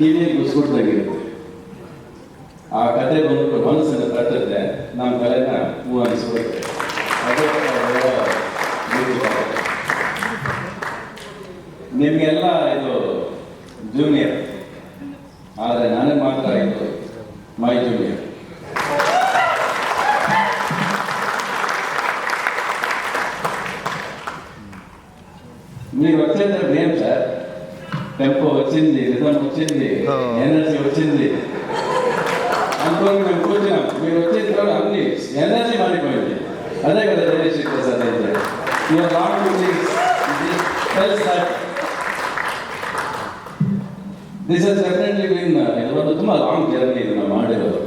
ಕತೆ ಹೇಳಬೇಕಾದ್ರೆ ಕಿವಿ ಗುಸ್ಗುಡ್ದಂಗಿರುತ್ತೆ ಆ ಕತೆ ಬಂದ್ಬಿಟ್ಟು ಮನಸ್ಸನ್ನು ತಟ್ಟುತ್ತೆ ನಮ್ಮ ಕಲೆನ ಹೂ ಅನಿಸ್ಬಿಡುತ್ತೆ. ನಿಮಗೆಲ್ಲ ಇದು ಜೂನಿಯರ್ వచ్చింది రిధం వచ్చింది ఆ. ఎనర్జీ వచ్చింది అనుకోని మేము కూర్చున్నాం మీరు వచ్చిన తర్వాత అన్ని ఎనర్జీ మారిపోయింది అదే కదా జగదీష్ ప్రసాద్ అయితే your long tells that this has definitely been ಇದೊಂದು ತುಂಬ ಲಾಂಗ್ ಜರ್ನಿ ಇದು ನಾವು ಮಾಡಿರೋದು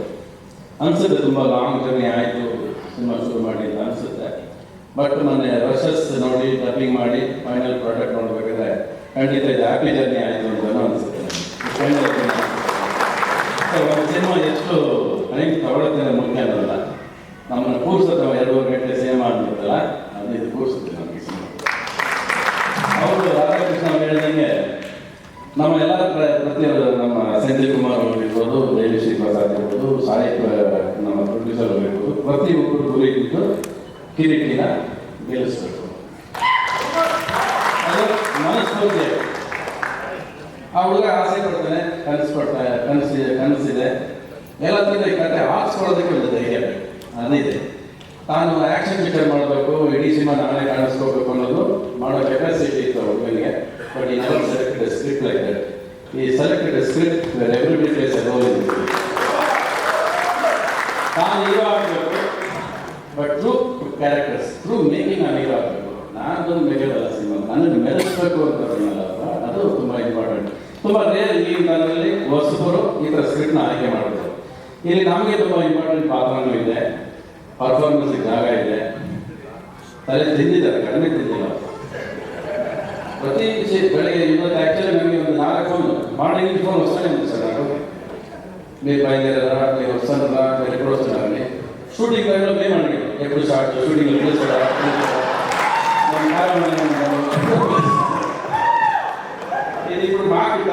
ಅನ್ಸುತ್ತೆ ತುಂಬ ಲಾಂಗ್ ಜರ್ನಿ ಆಯಿತು ಸಿನಿಮಾ ಶುರು ಮಾಡಿ ಅಂತ ಅನ್ಸುತ್ತೆ ಬಟ್ ಮೊನ್ನೆ ರಶಸ್ ನೋಡಿ ಡಬ್ಬಿಂಗ್ ಮಾಡಿ ಫೈನಲ್ ಪ್ರಾಡಕ್ಟ್ ನೋಡ್ಬೇಕಾದ್ರೆ ಖಂಡಿತ ಇದು ಹ್ಯಾಪಿ ಜರ್ನಿ ಆಯಿತು ಅಂತ ಅನಿಸುತ್ತೆ. ಸಿನಿಮಾ ಎಷ್ಟು ಟೈಮ್ ತಗೊಳ್ಳೋದ್ರೆ ಮುಖ್ಯ ಅನ್ನೋದಲ್ಲ ನಮ್ಮನ್ನು ಕೂರ್ಸುತ್ತೆ ನಾವು ಎರಡೂವರೆ ಗಂಟೆ ಸಿನಿಮಾ ಅನ್ಬಿಡ್ತಲ್ಲ ಅದು ಇದು ಕೂರ್ಸುತ್ತೆ ನಮಗೆ. ಸಿನಿಮಾ ಅವರು ರಾಧಾಕೃಷ್ಣ ಹೇಳಿದಂಗೆ ನಮ್ಮ ಎಲ್ಲ ಪ್ರ- ಪ್ರತಿಯೊಂದು ನಮ್ಮ ಸಂಜಯ್ ಕುಮಾರ್ ಅವರಿರ್ಬೋದು ಜಯಶ್ರೀ ಪ್ರಸಾದ್ ಆಗಿರ್ಬೋದು ಸಾಹಿತ್ಯ ನಮ್ಮ ಪ್ರೊಡ್ಯೂಸರ್ ಅವರಿರ್ಬೋದು ಪ್ರತಿಯೊಬ್ಬರು ಗುರಿ ಕಿರಿಕಿನ ಕನಸಿದೆ ಎಲ್ಲದಕ್ಕಿಂತ ಈ ಕತೆ ಹಾಕ್ಸ್ಕೊಳ್ಳೋದಕ್ಕೆ ಒಂದು ಧೈರ್ಯ ಬೇಕು. ಅದಿದೆ ತಾನು ಆಕ್ಷನ್ ಪಿಕ್ಚರ್ ಮಾಡಬೇಕು, ಇಡೀ ಸಿನಿಮಾ ನಾನೇ ಕಾಣಿಸ್ಕೋಬೇಕು ಅನ್ನೋದು ಮಾಡೋ ಕೆಪಾಸಿಟಿ ಇತ್ತು ಹುಡುಗನಿಗೆ. ಬಟ್ ಈ ನಾವು ಸೆಲೆಕ್ಟೆಡ್ ಸ್ಕ್ರಿಪ್ಟ್ ಲೈಕ್ ಈ selected script where everybody plays role ತಾನು ಹೀರೋ ಆಗಬೇಕು. But through characters through making ನಾನು ಹೀರೋ ಆಗಬೇಕು. ನಾನು ಮೆರೆಯೋದಲ್ಲ ಸಿನಿಮಾ. ನನಗೆ ಮೆರೆಸ್ಬೇಕು ಅಂತ ಅದು ತುಂಬ ಇಂಪಾರ್ಟೆಂಟ್ ತುಂಬ ರೇರ್ ಈ ಕಾಲದಲ್ಲಿ ವರ್ಷದವರು ಈ ಥರ ಸ್ಕ್ರಿಪ್ಟ್ನ ಆಯ್ಕೆ ಮಾಡಿದ್ರು ಇಲ್ಲಿ ನಮಗೆ ತುಂಬ ಇಂಪಾರ್ಟೆಂಟ್ ಪಾತ್ರಗಳಿದೆ ಪರ್ಫಾರ್ಮೆನ್ಸ್ ಜಾಗ ಇದೆ. ತಲೆ ತಿಂದಿದ್ದಾರೆ, ಕಡಿಮೆ ತಿಂದಿಲ್ಲ. ಪ್ರತಿ ಬೆಳಗ್ಗೆ ಇವತ್ತು ಆ್ಯಕ್ಚುಲಿ ನಮಗೆ ಒಂದು ನಾಲ್ಕು ಫೋನ್ ಮಾರ್ನಿಂಗ್ ಫೋನ್ ಹೊಸನೇ ಬಂತು ಸರ್ ಅದು. ನೀವು ಬೈದೇರ ನೀವು ಹೊಸನಲ್ಲ ಬೇರೆ ಪ್ರೋತ್ಸಾಹದಲ್ಲಿ ಶೂಟಿಂಗ್ ಟೈಮಲ್ಲಿ ಪೇ ಮಾಡಿ ಎಪ್ಪು ಸ್ಟಾರ್ಟ್ ಶೂಟಿಂಗ್ ಸರ್ ನಮ್ಮ ಕಾರಣ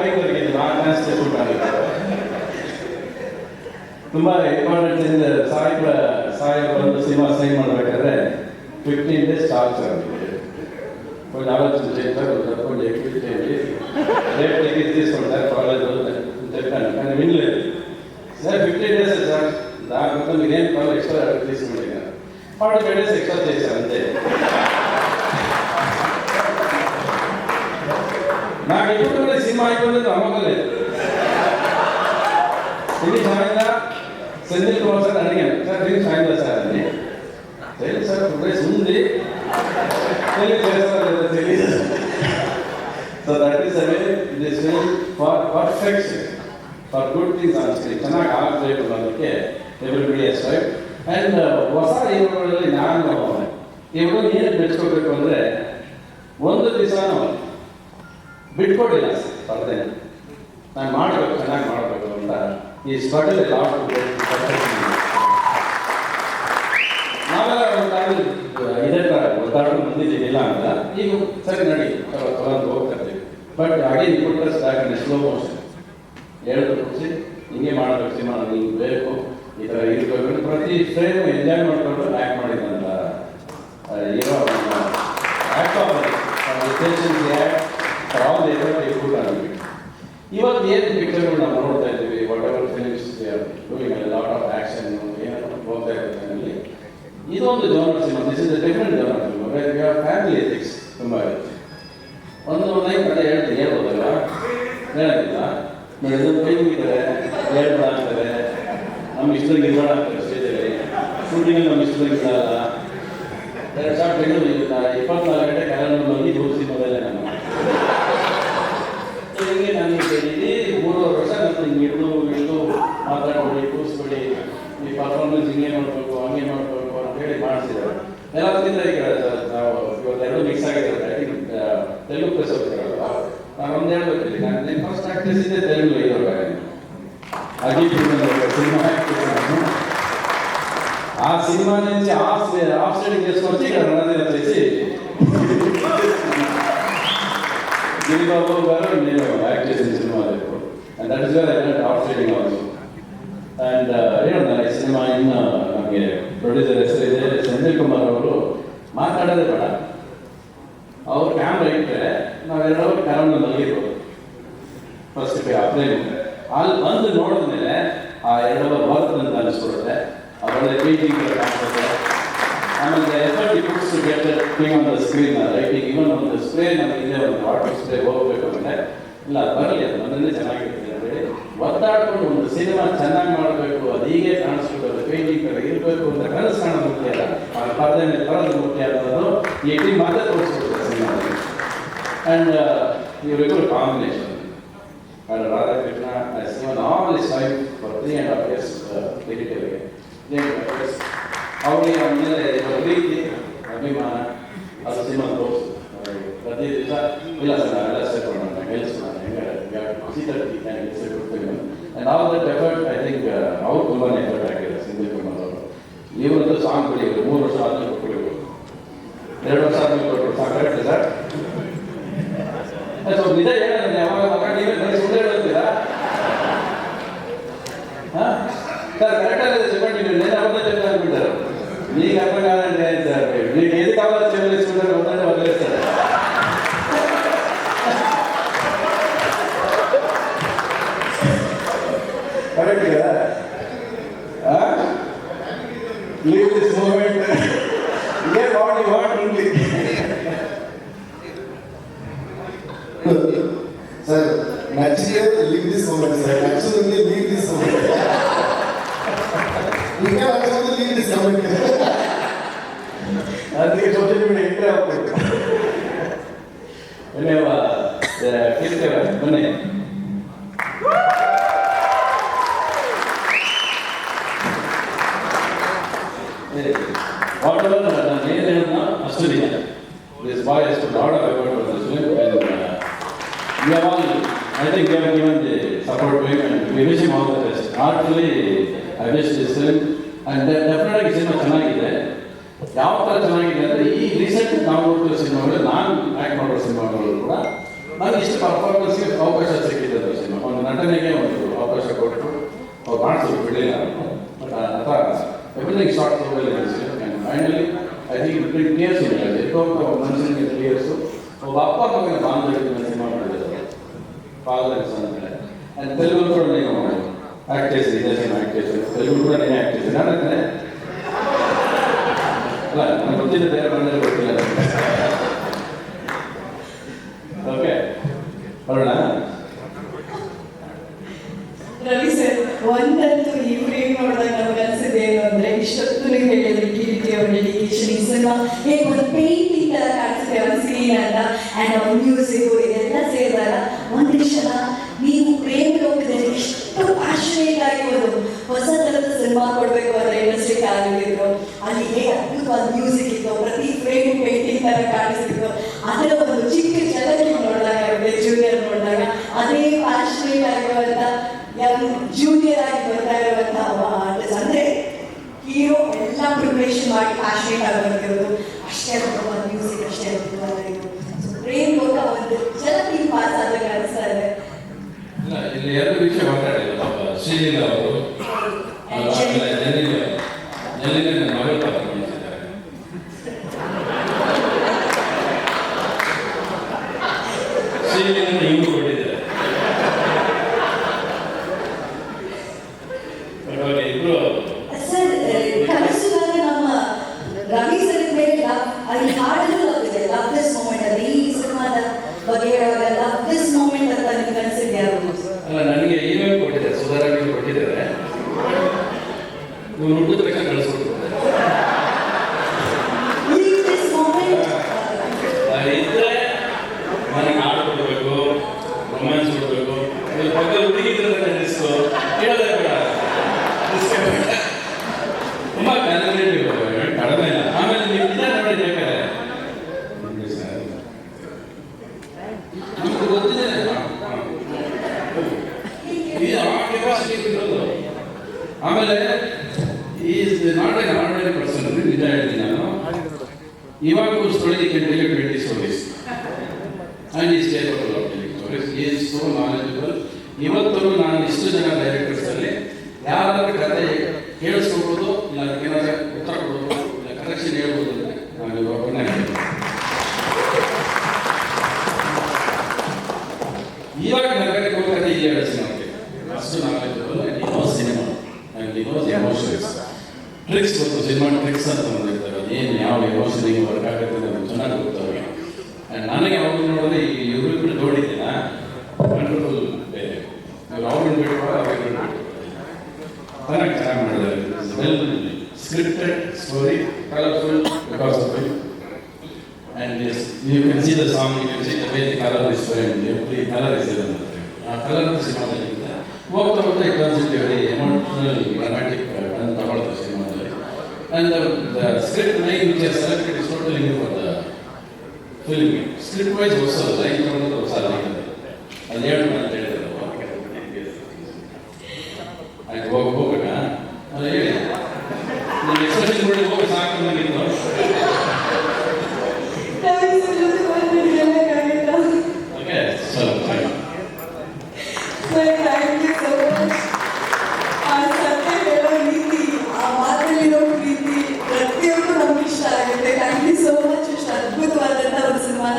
ఇప్పుడు మాకు టైం దొరికింది మా డాన్స్ చేసుకుంటాను ತುಂಬಾ ಇಂಪಾರ್ಟೆಂಟ್ ಇಂದ ಸಾಯಿ ಪ್ರ- ಸಾಯಿ ಬಂದು ಸಿನಿಮಾ ಸೈನ್ ಮಾಡಬೇಕಾದ್ರೆ ಫಿಫ್ಟೀನ್ ಡೇಸ್ ಚಾರ್ಜ್ ಆಗುತ್ತೆ కొంచెం ఆలోచన చేస్తారు కొంచెం ఎక్కువ చేయండి రేపు ఎక్కి తీసుకుంటారు పర్వాలేదు అని చెప్పాను కానీ వినలేదు సార్ ఫిఫ్టీన్ డేస్ సార్ దాని మొత్తం మీరేం పర్వాలేదు ఎక్స్ట్రా తీసుకుంటే కదా ఫార్టీ ఫైవ్ డేస్ ఎక్స్ట్రా చేశారు అంతే ಹೇಳಿದ್ರು ನಮಗಲ್ಲೇ ಇಲ್ಲಿ ಸಾಯಂದ ಸಂಜೆ ಕುಮಾರ್ ಸರ್ ನನಗೆ ಸರ್ ನೀವು ಸಾಯಂದ ಸರ್ ಅಲ್ಲಿ తెలియదు సార్ ప్రోగ్రెస్ ఉంది తెలియదు చేస్తారు లేదా తెలియదు so that is away it is far perfection far good things ಅನಿಸ್ತೀವಿ ಚೆನ್ನಾಗಿ ಆಗುತ್ತೆ ಅನ್ನೋದಕ್ಕೆ ಎವ್ರಿಬಡಿ ಎಸ್ಪೆಕ್ಟ್ ಆ್ಯಂಡ್ ಹೊಸ ಇವರುಗಳಲ್ಲಿ ನಾನು ಇವರು ಏನು ಬೆಳೆಸ್ಕೋಬೇಕು ಅಂದರೆ ಒಂದು ದಿವಸ ಬಿಟ್ಕೊಡಿಲ್ಲ ಸರ್ ಸ್ಪರ್ಧೆ ನಾನು ಮಾಡಬೇಕು, ಚೆನ್ನಾಗಿ ಮಾಡಬೇಕು ಅಂತ ಈ ಸ್ಪರ್ಧೆ ನಾವೆಲ್ಲ ಇದೇ ಥರ ಬಂದಿದ್ದೀವಿ ಇಲ್ಲ ಅಂತ. ಈಗ ಸರಿ ನಡಿ ಇರ್ತೀವಿ ಬಟ್ ಅಡಿ ಕೊಟ್ಟರೆ ಸಾಕು ಸ್ಲೋ ಮೋಷನ್ ಎರಡು ಖುಷಿ ಹಿಂಗೆ ಮಾಡಬೇಕು, ಸಿನಿಮಾ ಬೇಕು. ಈ ಥರ ಪ್ರತಿ ಫ್ರೇಮ್ ಎಂಜಾಯ್ ಮಾಡ್ಕೊಂಡು ಆ್ಯಕ್ಟ್ ಮಾಡಿದ್ದಂತ ಇರೋ ಆ್ಯಕ್ಟ್ ಆಲ್ ಇವತ್ತು ಏನು ಪಿಕ್ಚರ್ಗಳು ನಾವು ನೋಡ್ತಾ ಇದ್ದೀವಿ? Whatever films doing lot of action ಏನೋ ಹೋಗ್ತಾ ಇರೋ ಟೈಮಲ್ಲಿ ಇದೊಂದು genre cinema this is different genre cinema family ethics ತುಂಬ ಇರುತ್ತೆ. ಒಂದು ಲೈನ್ ಅಂತ ಹೇಳ್ತೀನಿ ಹೇಳ್ಬೋದಲ್ಲ ಹೇಳೋದಿಲ್ಲ. ಇದೊಂದು ಹೇಳ್ತಾ ಆಗ್ತಾರೆ. ನಮ್ಮ ಇಷ್ಟರಿಗೆ ನಿರ್ಮಾಣ ಆಗ್ತಾರೆ ಸ್ಟೇಜಲ್ಲಿ ಶೂಟಿಂಗಲ್ಲಿ ನಮ್ಮ ಇಷ್ಟರಿಗೆ ಇಡಲ್ಲ ಎರಡು ತೆಗೆದು ಇಪ್ಪತ್ನಾಲ್ಕು ಗಂಟೆ ಕ್ಯಾಲೆಂಡರ್ ಬಂದು ಮೂರು ಸಿನಿಮಾದಲ್ಲೇ ನಾನು ಸೊ ಹಿಂಗೆ ನಾನು ಇಡೀ ಮೂರುವರೆ ವರ್ಷ ನಾನು ಹಿಂಗೆ ಹಿಡಿದು ಹಿಡಿದು ಮಾತಾಡ್ಬಿಡಿ ಕೂರಿಸ್ಬಿಡಿ ಈ ಪರ್ಫಾರ್ಮೆನ್ಸ್ ಹಿಂಗೆ ಮಾಡಬೇಕು ಹಂಗೆ ಮಾಡಬೇಕು ಅಂತ ಹೇಳಿ ಮಾಡಿಸಿದ್ದಾರೆ ಎಲ್ಲದಕ್ಕಿಂತ ಈಗ ನಾವು ಇವತ್ತು ಎರಡು ಮಿಕ್ಸ್ ಆಗಿದೆ ಐ ಥಿಂಕ್ ತೆಲುಗು ಪ್ರೆಸ್ ಹೋಗ್ತಿರಲ್ಲ ನಾನು ಒಂದು ಹೇಳ್ಬೇಕು ಇಲ್ಲಿ ನಾನು ನನ್ನ ಫಸ್ಟ್ ಆಕ್ಟ್ರೆಸ್ ಇದೆ ತೆಲುಗು ಇರೋವಾಗ అజిత్ సినిమా ఆ సినిమా నుంచి ఆఫ్ ఆఫ్ స్టడీ చేసుకొచ్చి ఇక్కడ రణధీర చేసి ಗಿರಿಬಾಬು గారు నేను యాక్ట్ చేసిన సినిమా రేపు and that is where I learn of trading also and ಏನಂದ ಈ ಸಿನಿಮಾ ಇನ್ನು ನಮಗೆ ಪ್ರೊಡ್ಯೂಸರ್ ಹೆಸರು ಇದೆ, ಸಂಜಯ್ ಕುಮಾರ್ ಅವರು ಮಾತಾಡೋದೇ ಬೇಡ. ಅವ್ರು ಕ್ಯಾಮ್ರಾ ಇಟ್ಟರೆ ನಾವೆಲ್ಲರೂ ಕರೋನ ಮಲಗಿರ್ಬೋದು. ಫಸ್ಟ್ ಅಪ್ಲೈ ಅಲ್ಲಿ ಬಂದು ನೋಡಿದ ಮೇಲೆ ಆ ಎರಡು ಬರ್ತದೆ ಅಂತ ಅನಿಸ್ಬಿಡುತ್ತೆ. ಅವರೊಳ್ಳೆ ಪೇಂಟಿಂಗ್ ಕಾಣಿಸುತ್ತೆ. ಆಮೇಲೆ effort efforts get thing on the screen writing even ಒಂದು ಸ್ಪ್ರೇ ನಮಗೆ ಇದೆ ಒಂದು ವಾಟರ್ ಸ್ಪ್ರೇ ಹೋಗ್ಬೇಕು ಅಂದರೆ, ಇಲ್ಲ, ಬರಲಿ, ಅದು ನನ್ನದೇ ಚೆನ್ನಾಗಿರುತ್ತೆ. ಅಂತ ಹೇಳಿ ಒತ್ತಾಡ್ಕೊಂಡು ಒಂದು ಸಿನಿಮಾ ಚೆನ್ನಾಗಿ ಮಾಡಬೇಕು ಅದು ಹೀಗೆ ಕಾಣಿಸ್ಬೇಕು ಅದು ಪೇಂಟಿಂಗ್ ಕಡೆ ಇರಬೇಕು ಅಂತ ಕನಸು ಕಾಣೋದು ಮುಖ್ಯ ಅಲ್ಲ ಆ ಪರದೆ ಮೇಲೆ ತರೋದು ಮುಖ್ಯ ಅನ್ನೋದು ಈ ಟೀಮ್ ಮಾತ್ರ ತೋರಿಸ್ಬಿಡ್ತಾರೆ ಸಿನಿಮಾದಲ್ಲಿ ಆ್ಯಂಡ್ ಇವರಿಬ್ಬರು combination and Radhakrishna has given all his life for three and a half years uh, military. Three and a half years. ಅವರಿಗೆ ಅವನ ಮೇಲೆ ಇರೋ ಪ್ರೀತಿ ಅಭಿಮಾನ ಅದು ಸಿನಿಮಾ ತೋರಿಸು ಪ್ರತಿ ದಿವಸ ಇಲ್ಲ ಸರ್ ನಾವೆಲ್ಲ ಸೇರ್ಕೊಳ್ಳೋಣ ಗೆಲ್ಸೋಣ ಹೆಂಗೆ ಸೀತರ್ಟಿ and all that effort I think ಅವ್ರು ತುಂಬಾ ಎಫರ್ಟ್ ಹಾಕಿದ್ದಾರೆ ಸಿಂಧು ಕುಮಾರ್ ಇವತ್ತು ಸಾಂಗ್ ಕೊಡಿದ್ರು ಮೂರು ವರ್ಷ ಆದ್ಮೇಲೆ ಕೊಟ್ಟರು ಎರಡು ವರ್ಷ ಆದ್ಮೇಲೆ ಕೊಟ್ಟರು ಸಾಕಾಗ್ತದೆ? ಸರ್ ನಿಜ ಹೇಳಿದ್ರೆ ಯಾವಾಗ ಮಗ ನೀವೇ ಬರೀ ಸುಳ್ಳು ಹೇಳ್ತೀರಾ ಹಾಂ ಸರ್ ಕರೆಕ್ಟಾಗಿ ಸಿಬ್ಬಂದಿ ನೀವು ನೇರ ಅಬದ್ಧ ಚೆಕ್ ಆಗಿಬಿಟ್ಟಾರೆ ಈಗ ಅರ್ಥಕಾಗಂದ್ರೆ ಏನು ಸರ್ ನೀವು ಎದು ಕಾಲ ಚೆಲ್ಲಿಸ್ಬಿಟ್ರೆ ಒಂದೇ ಬದಲಿಸ್ತಾರೆ ಕರೆಕ್ಟ್ ಈಗ ಲೀವ್ ದಿಸ್ ಮೂಮೆಂಟ್ ಏನ್ ಮಾಡಿ ಮಾಡಿ ಸರ್ ನಚಿಗೆ ಲೀವ್ ದಿಸ್ ಮೂಮೆಂಟ್ ಸರ್ ನಚ್ಚುದಲ್ಲಿ ಲೀವ್ ದಿಸ್ ಮೂಮೆಂಟ್ ಈಗ ನಚ್ಚುವುದು ಲೀವ್ ದಿಸ್ ಮೂಮೆಂಟ್ ಅದಕ್ಕೆ ಸೋಷಿಯಲ್ ಮೀಡಿಯಾ ಎಂಟ್ರಿ ಆಗ್ಬೇಕು ಧನ್ಯವಾದ ಕೇಳ್ತೇವೆ ಬನ್ನಿ ವಾಟ್ ಎವರ್ ನಾನು ಏನು ಹೇಳಿದ್ನ ಅಷ್ಟು ನಿಜ ದಿಸ್ ಬಾಯ್ ಅಷ್ಟು lot of effort for this film and we have all, I think we have given the support to him and we wish him all the best. Heartily, I cinema ಚೆನ್ನಾಗಿದೆ. ಯಾವ ಥರ ಚೆನ್ನಾಗಿದೆ ಅಂದರೆ ಈ recent ನಾವು ನೋಡ್ತಿರೋ ಸಿನಿಮಾಗಳು ನಾನು ಆ್ಯಕ್ಟ್ ಮಾಡೋ ಸಿನಿಮಾಗಳು ಕೂಡ ನನಗೆ ಇಷ್ಟು ಪರ್ಫಾರ್ಮೆನ್ಸ್ಗೆ ಅವಕಾಶ ಸಿಕ್ಕಿದೆ ಅದು ಸಿನಿಮಾ ಒಂದು ನಟನೆಗೆ ಒಂದು ಅವಕಾಶ ಕೊಟ್ಟು ಅವ್ರು ಮಾಡಿಸೋದು ಬಿಡಲಿಲ್ಲ but everything short finally I think clears ಇದೆ ಎಷ್ಟೋ ಮನುಷ್ಯನಿಗೆ ಕ್ಲಿಯರ್ಸು ಒಬ್ಬ ಅಪ್ಪ ಮಗನ ಬಾಂಧವ್ಯ ఫాదర్ అండ్ సన్ అండ్ తెలుగులో కూడా నేను యాక్ట్ చేసి చేసాను యాక్ట్ చేశాను తెలుగులో కూడా నేను యాక్ట్ చేశాను అందుకనే అలా నాకు వచ్చిన పేరు అందరూ ನೀವು ಪ್ರೇಮ ಲೋಕದಲ್ಲಿ ಎಷ್ಟು ಒಂದು ಹೊಸ ತರದ ಸಿನಿಮಾ ಕೊಡಬೇಕು ಅಂದ್ರೆ ಇಂಡಸ್ಟ್ರಿಗೆ ಆಗಿದ್ರು ಅಲ್ಲಿ ಹೇಗೆ ಅದ್ಭುತವಾದ ಮ್ಯೂಸಿಕ್ ಇತ್ತು. ಪ್ರತಿ ಫ್ರೇಮ್ ಪೇಂಟಿಂಗ್ ತರ ಕಾಣಿಸ್ತಿತ್ತು. ಅದರ ಒಂದು ಚಿಕ್ಕ ಚಲನೆ ನೋಡಿದಾಗ ಜೂನಿಯರ್ ನೋಡಿದಾಗ, ಅದೇ ಆಗಿರುವಂತ ಜೂನಿಯರ್ ಆಗಿ ಬರ್ತಾ ಇರುವಂತ ಆರ್ಟಿಸ್ಟ್ ಅಂದ್ರೆ ಹೀರೋ ಎಲ್ಲ ಪ್ರಿಪರೇಷನ್ ಮಾಡಿ ಪ್ಯಾಷನೇಟ್ ಆಗಿ ಬರ್ತಿರೋದು ಅಷ್ಟೇ ಅದ್ಭುತವಾದ ಮ್ಯೂಸಿಕ್ ಅಷ್ಟೇ ಅದ್ಭುತವಾದ ಇದು So, ಪ್ರೇಮ್ ಲೋಕ ಒಂದು ಜಲತಿ ಪಾಸ್ ಆದಾಗ ಅನಿಸ್ತಾ ಇದೆ ಇಲ್ಲ ಎರಡು ವಿಷಯ ಮಾತಾಡಿದ್ರು ಪಾಪ ಶ್ರೀಲೀಲ ಅವರು. ಆಮೇಲೆ ಮಗಳ ಕೊಟ್ಟಿದ್ದಾರೆ ಇವಾಗ ಇಬ್ರು ಸರ್ ಕನಸುಗಾರ ನಮ್ಮ ರವಿ ಸರ್ ಮೇಲೆ ಲವ್ ಅಲ್ಲಿ ಹಾಡಲು ಲವ್ ಇದೆ ಲವ್ ದಿಸ್ ಮೂಮೆಂಟ್ ಅಲ್ಲಿ ಈ ಸಿನಿಮಾದ ಬಗ್ಗೆ ಹೇಳುವಾಗ ಲವ್ ದಿಸ್ ಮೂಮೆಂಟ್ ಅಂತ ನಿಮ್ಗೆ ಅನ್ಸಿದ್ದೆ ಯಾವುದು ಅಲ್ಲ ನನಗೆ ಇಮೇಲ್ ಕೊಟ್ಟಿದ್ದಾರೆ ಸುಧಾರಣೆ ಕೊಟ್ಟಿದ್ದಾರೆ ನೀವು ಹುಟ್ಟಿದ ತಕ್ಷಣ ಕಳಿಸ್ಬಿಟ್ಟು ಕೊಡಬೇಕು ರೊಮ್ಯಾನ್ಸ್ ಕೊಡಬೇಕು ಇಲ್ಲಿ ಪಕ್ಕ ಹುಡುಗಿ ಇದ್ರೆ ರಿಸ್ಕು ಹೇಳೋದೇ ಬೇಡ. ತುಂಬ ಕ್ಯಾಲ್ಕುಲೇಟಿವ್ ಕಡಿಮೆ ಆಮೇಲೆ ನೀವು ನಿಜ ನೋಡಿ ಬೇಕಾದ್ರೆ. ಗೊತ್ತಿದೆ. ಇದು ಆ ಕೆಪಾಸಿಟಿ ಇರೋದು ಆಮೇಲೆ is not an ordinary person ನಿಜ ಹೇಳ್ತೀನಿ ನಾನು. ಇವಾಗ story can tell twenty stories and is capable of telling is so knowledgeable ಇವತ್ತು ನಾನು ಇಷ್ಟು ಜನ ಡೈರೆಕ್ಟರ್ಸಲ್ಲಿ ಯಾರಾದ್ರೂ ಕತೆ ಕೇಳಿಸ್ಕೊಬೋದು ಇಲ್ಲ ಏನಾದ್ರು ಉತ್ತರ ಕೊಡ್ಬೋದು, ಇಲ್ಲ ಕರೆಕ್ಷನ್ ಹೇಳ್ಬೋದು ಅಂದರೆ ನಾನು ಇವಾಗ. ಇವಾಗ ನಗರಕ್ಕೆ ಹೋಗೋದೇ ಇಲ್ಲಿ ಹೇಳಿಸಿ ನಮಗೆ ಅಷ್ಟು knowledgeable and cinema. Emotions tricks ಗೊತ್ತು ಸಿನಿಮಾ ಟ್ರಿಕ್ಸ್ ಅಂತ ಬಂದಿರ್ತಾರೆ ಅದೇನು ಯಾವ ಎಮೋಷನ್ ಹಿಂಗೆ ವರ್ಕ್ ಆಗುತ್ತೆ ನಮ್ಗೆ ಚೆನ್ನಾಗಿ ಗೊತ್ತವ್ರೆ ಆ್ಯಂಡ್ ನನಗೆ ಅವ್ರು ನೋಡಿದ್ರೆ ಈ ಇವ್ರಿಬ್ರು ನೋಡಿದ್ದೀನ ವಂಡರ್ಫುಲ್ ಬೇರೆ ಇವ್ರು ಅವ್ರನ್ನ ಬಿಟ್ಟು ಅವ್ರನ್ನ ಚೆನ್ನಾಗಿ ಚೆನ್ನಾಗಿ ಮಾಡಿದ್ದಾರೆ well scripted story colourful because of it And yes, you can see the song, you can see the way the color is framed, every color is there. ಆ ಕಲರ್ ಸಿನಿಮಾದಲ್ಲಿ ಇದೆ ಹೋಗ್ತಾ ಹೋಗ್ತಾ it turns it very emotional dramatic turn ತಗೊಳ್ತಾರೆ ಸಿನಿಮಾದಲ್ಲಿ and the script main which are selected is totally new for the film script wise ಹೊಸದು line ತಗೊಂಡು ಹೊಸ ಲೈನ್ ಅದು ಅದು ಹೇಳಿ ಅಂತ ಹೇಳಿದ್ರು ಆಯ್ತು ಹೋಗಿ ಹೋಗ್ಬೇಕಾ ಅದು ಹೇಳಿ ನಿಮ್ಮ ಎಕ್ಸ್ಪ್ರೆಷನ್ ನೋಡಿ ಹೋಗಿ ಸಾಕು ನನಗಿತ್ತು ನಮಗೆ ಸ್ವಲ್ಪ ಮಾತಾಡಕ್ಕಾಗಲ್ಲ. ಓಕೆ ಚಲೋ thank you Sir, thank you so much. ಆ ಸತ್ಯ ಹೇಳೋ ರೀತಿ, ಆ ಮಾತಲ್ಲಿರೋ ಪ್ರೀತಿ, ಪ್ರತಿಯೊಂದು ನಮ್ಗೆ ಇಷ್ಟ ಆಗುತ್ತೆ. Thank you so much. ಇಷ್ಟು ಅದ್ಭುತವಾದಂಥ ಒಂದು ಸಿನಿಮಾನ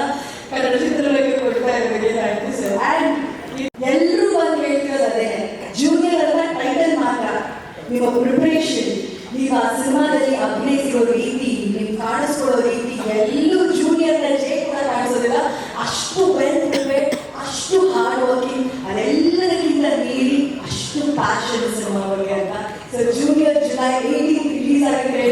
ಕನ್ನಡ ಚಿತ್ರರಂಗಕ್ಕೆ ಕೊಡ್ತಾ ಇರೋರಿಗೆ ಥ್ಯಾಂಕ್ ಯು ಸರ್ ಆ್ಯಂಡ್ ಎಲ್ಲರೂ ಬಂದು ಹೇಳ್ತಿರೋದು ಅದೇ ಜೂನಿಯರ್ ಅಂತ ಟೈಟಲ್ ಮಾತ್ರ ನಿಮ್ಮ ಪ್ರಿಪ್ರೇಷನ್ ನೀವು ಆ ಸಿನಿಮಾದಲ್ಲಿ ಅಭಿನಯಿಸಿರೋ ರೀತಿ ನೀವು ಕಾಣಿಸ್ಕೊಳ್ಳೋ ರೀತಿ ಎಲ್ಲೂ ಜೂನಿಯರ್ ಜೆ ಕೂಡ ಕಾಣಿಸೋದಿಲ್ಲ ಅಷ್ಟು ವೆಲ್ ಪ್ರಿಪೇರ್ಡ್ ಅಷ್ಟು ಹಾರ್ಡ್ ವರ್ಕಿಂಗ್ ಅದೆಲ್ಲದಕ್ಕಿಂತ ಮೀರಿ ಅಷ್ಟು ಪ್ಯಾಷನ್ ಸಿನಿಮಾ ಬಗ್ಗೆ ಅಂತ so junior July eighteen release ಆಗಿ ರೆಡಿ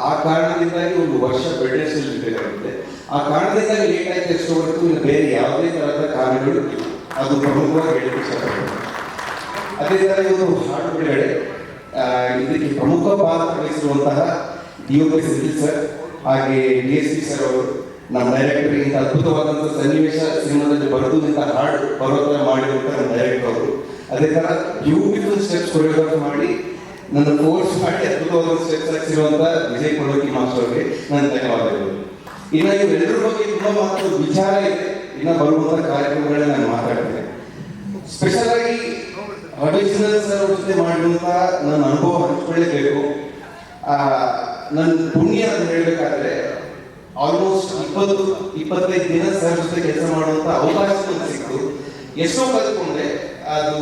ಆ ಕಾರಣದಿಂದಾಗಿ ಒಂದು ವರ್ಷ ಬೆಡ್ ರೆಸ್ಟ್ ಆ ಕಾರಣದಿಂದಾಗಿ ಲೇಟ್ ಆಯ್ತು ಎಷ್ಟು ಬೇರೆ ಯಾವುದೇ ತರಹದ ಕಾರಣಗಳು ಅದು ಪ್ರಮುಖವಾಗಿ ಹೇಳಕ್ಕೆ ಅದೇ ತರ ಇವತ್ತು ಹಾಡು ಬಿಡುಗಡೆ ಇದಕ್ಕೆ ಪ್ರಮುಖ ಪಾತ್ರ ವಹಿಸಿರುವಂತಹ ಡಿ ಪಿ ಸರ್, ಹಾಗೆ ಡಿ ಎಸ್ ಪಿ ಸರ್ ಅವರು ನಮ್ಮ ಡೈರೆಕ್ಟರ್ ಇಂಥ ಅದ್ಭುತವಾದಂಥ ಸನ್ನಿವೇಶ ಸಿನಿಮಾದಲ್ಲಿ ಬರೆದು ಇಂಥ ಹಾಡು ಪರ್ವತ ಮಾಡಿರುವಂಥ ನಮ್ಮ ಡೈರೆಕ್ಟರ್ ಅವರು. ಅದೇ ತರ ಬ್ಯೂಟಿಫುಲ್ ಸ್ಟೆಪ್ಸ್ ಕೊರಿಯೋಗ್ರಾಫ್ ಮಾಡಿ ನನ್ನ ಕೋರ್ಸ್ ಮಾಡಿ ಅದ್ಭುತವಾದ ಸ್ಟೆಪ್ಸ್ ಹಾಕ್ಸಿರುವಂಥ ವಿಜಯ್ ಕೊಡೋಕಿ ಮಾಸ್ಟರ್ ಅವರಿಗೆ ನನ್ನ ಧನ್ಯವಾದಗಳು. ಇನ್ನು ಇವೆಲ್ಲರ ಬಗ್ಗೆ ತುಂಬಾ ಮಾತು ವಿಚಾರ ಇದೆ. ಇನ್ನ ಬರುವಂತ ಕಾರ್ಯಕ್ರಮಗಳನ್ನ ನಾನು ಮಾತಾಡ್ತೇನೆ. ಸ್ಪೆಷಲ್ ಆಗಿ ರವಿಚಂದ್ರನ್ ಸರ್ ಅವ್ರ ಜೊತೆ ಮಾಡಿರುವಂತ ನನ್ನ ಅನುಭವ ಹಂಚ್ಕೊಳ್ಳೇಬೇಕು. ನನ್ನ ಪುಣ್ಯ ಅಂತ ಹೇಳಬೇಕಾದ್ರೆ ಆಲ್ಮೋಸ್ಟ್ ಇಪ್ಪತ್ತು, ಇಪ್ಪತ್ತೈದು ದಿನ ಸರ್ ಜೊತೆ ಕೆಲಸ ಮಾಡುವಂತ ಅವಕಾಶ ಸಿಕ್ತು ಎಷ್ಟೋ ಕಲ್ತ್ಕೊಂಡೆ. ಅದು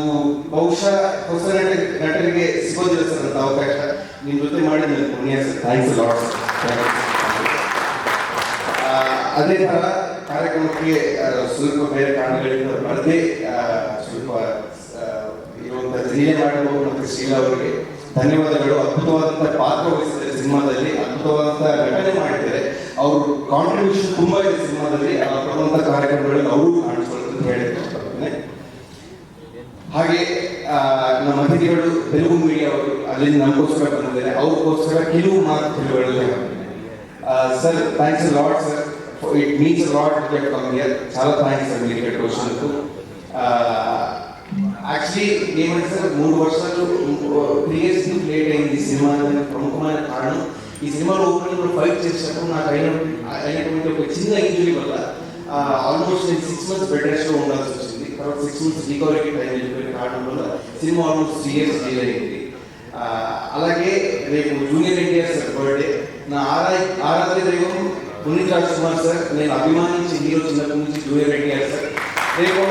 ಬಹುಶಃ ಹೊಸ ನಟ ನಟರಿಗೆ ಸಿಗೋದಿಲ್ಲ ಸರ್ ಅಂತ ಅವಕಾಶ. ನಿಮ್ಮ ಜೊತೆ ಮಾಡಿ ನನಗೆ ಪುಣ್ಯ ಸರ್. ಥ್ಯಾಂಕ್ಸ್ ಲಾಟ್ ಅದೇ ತರ ಕಾರ್ಯಕ್ರಮಕ್ಕೆ ಸ್ವಲ್ಪ ಬೇರೆ ಕಾರಣಗಳಿಂದ ಬರದೆ ಸ್ವಲ್ಪ ಆ, ಇರುವಂತ ಜಿಲ್ಲೆ ಮಾಡುವ ಮತ್ತು ಶೀಲಾ ಅವರಿಗೆ ಧನ್ಯವಾದಗಳು. ಅದ್ಭುತವಾದಂತಹ ಪಾತ್ರ ವಹಿಸಿದ್ದಾರೆ ಸಿನಿಮಾದಲ್ಲಿ. ಅದ್ಭುತವಾದಂತಹ ನಟನೆ ಮಾಡಿದ್ದಾರೆ. ಅವರು ಕಾಂಟ್ರಿಬ್ಯೂಷನ್ ತುಂಬಾ ಇದೆ ಸಿನಿಮಾದಲ್ಲಿ. ಕೊಡುವಂತಹ ಕಾರ್ಯಕ್ರಮಗಳಲ್ಲಿ ಅವರು ಕಾಣಿಸ್ಕೊಳ್ಳೋದು ಅಂತ ಇಷ್ಟಪಡ್ತೇನೆ ಹಾಗೆ ಆ, ನಮ್ಮ ಅತಿಥಿಗಳು ತೆಲುಗು ಮೀಡಿಯಾ ಅವರು ಅಲ್ಲಿಂದ ನಮಗೋಸ್ಕರ ಬಂದಿದ್ದಾರೆ ಅವ್ರಿಗೋಸ್ಕರ ಕೆಲವು ಮಾತು ತಿಳುವಳಿಕೆ sir thanks lot sir it means lot to come here చాలా థ్యాంక్స్ అండి ఇక్కడ క్వశ్చన్కు యాక్చువల్లీ ఏమంటే సార్ మూడు వర్షాలు త్రీ ఇయర్స్ లేట్ అయింది ఈ సినిమా అనేది ప్రముఖమైన కారణం ఈ సినిమాలో ఓపెనింగ్ ఫైట్ చేసినప్పుడు నాకు అయిన అయినటువంటి ఒక చిన్న ఇంజురీ వల్ల ఆల్మోస్ట్ నేను సిక్స్ మంత్స్ బెడ్ రెస్ట్ లో ఉండాల్సి వచ్చింది తర్వాత సిక్స్ మంత్స్ రికవరీకి టైం వెళ్ళిపోయిన కారణం వల్ల సినిమా ఆల్మోస్ట్ త్రీ ఇయర్స్ అయింది. అలాగే రేపు జూనియర్ ఎన్టీఆర్ సార్ బర్త్డే నా ఆరా ఆరాధ్య దైవం పునీత్ రాజ్ కుమార్ సార్ నేను అభిమానించి హీరో చిన్నప్పటి నుంచి జూనియర్ ఎన్టీఆర్ సార్ రేపు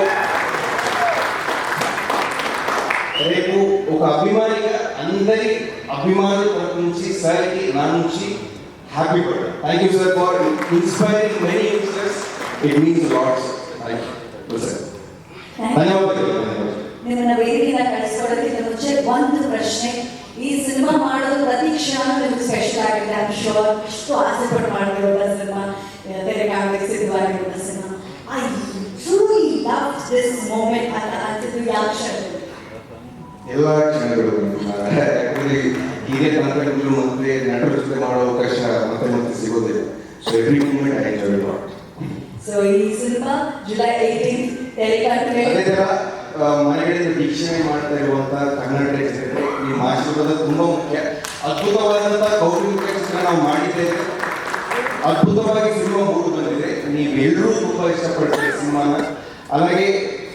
రేపు ఒక అభిమానిగా అందరి అభిమానుల తరపు నుంచి సార్కి నా నుంచి happy birthday thank you sir for inspiring many youngsters it means lots ಅಷ್ಟು ಮಾಡ್ತಿರೋ ಪಟ್ಟು ಮಾಡಿರುವಂಥ ಸಿನಿಮಾ ತೆರೆಗೆ ಆಗಬೇಕು ಸಿದ್ಧವಾಗಿರುವಂಥ cinema. I truly love this moment ಅಂತ ಅನ್ಸಿದ್ದು ಯಾವ ಕ್ಷಣ ಎಲ್ಲ ಕ್ಷಣಗಳು. ಯಾಕಂದ್ರೆ ಹಿರಿಯ ತಂತ್ರಜ್ಞರು ಮತ್ತೆ ನಟರ ಜೊತೆ ಮಾಡೋ ಅವಕಾಶ ಮತ್ತೆ ಮತ್ತೆ ಸಿಗೋದಿಲ್ಲ. So every moment I enjoy lot so ಈ ಸಿನಿಮಾ ಜುಲೈ ಏಯ್ಟೀನ್ ತೆರೆಕಂಡ್ರೆ ಅದೇ ಆ, ಮನೆಗಳಿಂದ ವೀಕ್ಷಣೆ ಮಾಡ್ತಾ ಇರುವಂತ ಕನ್ನಡ ಈ ಆಶೀರ್ವಾದ ತುಂಬಾ ಮುಖ್ಯ. ಅದ್ಭುತವಾದಂತಹ ಕೌಟುಂಬಿಕ ಚಿತ್ರ ನಾವು ಮಾಡಿದ್ದೇವೆ. ಅದ್ಭುತವಾಗಿ ಸಿನಿಮಾ ಮೂಡಿ ಬಂದಿದೆ ನೀವೆಲ್ಲರೂ ತುಂಬಾ ఇష్టపడ్డారు సినిమాన అలాగే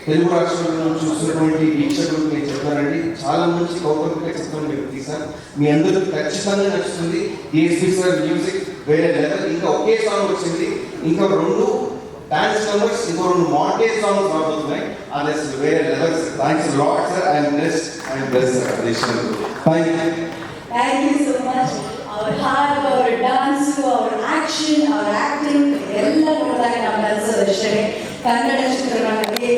తెలుగు రాష్ట్రాల్లో నుంచి చూసినటువంటి వీక్షకులకు నేను చెప్తానండి చాలా మంచి కౌటుంబిక చిత్రం మీరు తీశారు మీ అందరికి ఖచ్చితంగా నచ్చుతుంది డిఎస్పీ సార్ మ్యూజిక్ వేరే లెవెల్ ఇంకా ఒకే సాంగ్ వచ్చింది ఇంకా రెండు డాన్స్ నంబర్స్ ఇంకో రెండు మాంటేజ్ సాంగ్స్ రాబోతున్నాయి అది అసలు వేరే levels thanks lot sir I'm blessed I'm blessed sir additional thank you thank you so much ಅವ್ರ ಹಾಡು ಅವ್ರ ಡಾನ್ಸು ಅವ್ರ action ಅವ್ರ ಆಕ್ಟಿಂಗ್ ಎಲ್ಲ ನೋಡಿದಾಗ ನಮ್ಗೆ ಅನ್ಸೋದು ಕನ್ನಡ ಚಿತ್ರರಂಗಕ್ಕೆ